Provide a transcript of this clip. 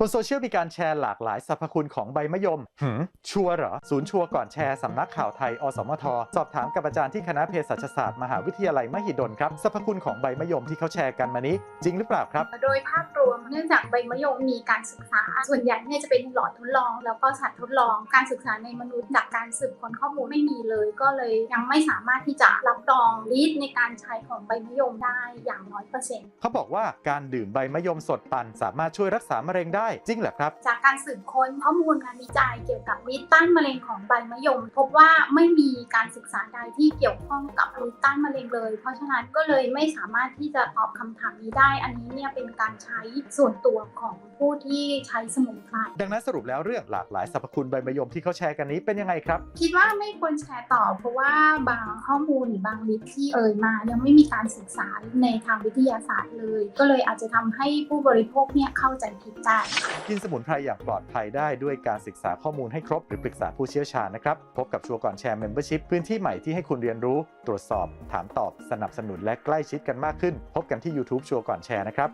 บนโซเชียลมีการแชร์หลากหลายสรรพคุณของใบมะยม หืม ชัวร์เหรอ ศูนย์ชัวร์ก่อนแชร์สำนักข่าวไทย อสมท สอบถามกับอาจารย์ที่คณะเภสัชศาสตร์มหาวิทยาลัยมหิดลครับ สรรพคุณของใบมะยมที่เขาแชร์กันมานี้ จริงหรือเปล่าครับ โดยภาพรวมเนื่องจากใบมะยมมีการศึกษา ส่วนใหญ่เนี่ยจะเป็นหลอดทดลอง แล้วก็สัตว์ทดลอง การศึกษาในมนุษย์จากการสืบค้นข้อมูลไม่มีเลย ก็เลยยังไม่สามารถที่จะรับรองฤทธิ์ในการใช้ของใบมะยมได้อย่างน้อยเปอร์เซ็นต์เขาบอกว่าการดื่มใบมะยมสดปั่นสามารถช่วยรักษามะเร็งได้จริงเหรอครับ จากการสืบค้นข้อมูลงานวิจัยเกี่ยวกับฤทธิ์ต้านมะเร็งของใบมะยม พบว่าไม่มีการศึกษาใดที่เกี่ยวข้องกับฤทธิ์ต้านมะเร็งเลย เพราะฉะนั้นก็เลยไม่สามารถที่จะตอบคำถามนี้ได้ อันนี้เนี่ยเป็นการใช้ส่วนตัวของผู้ที่ใช้สมุนไพรดังนั้นสรุปแล้วเรื่องหลากหลายสรรพคุณใบมะยมที่เขาแชร์กันนี้เป็นยังไงครับ คิดว่าไม่ควรแชร์ต่อ เพราะว่าบางข้อมูลหรือบางลิสต์ที่เอ่ยมา ยังไม่มีการศึกษาในทางวิทยาศาสตร์เลย ก็เลยอาจจะทำให้ผู้บริโภคเนี่ยเข้าใจผิดได้กินสมุนไพรอย่างปลอดภัยได้ด้วยการศึกษาข้อมูลให้ครบหรือปรึกษาผู้เชี่ยวชาญนะครับ พบกับชัวร์ก่อนแชร์เมมเบอร์ชิพื้นที่ใหม่ที่ให้คุณเรียนรู้ ตรวจสอบ ถามตอบ สนับสนุนและใกล้ชิดกันมากขึ้น พบกันที่ YouTube ชัวร์ก่อนแชร์นะครับ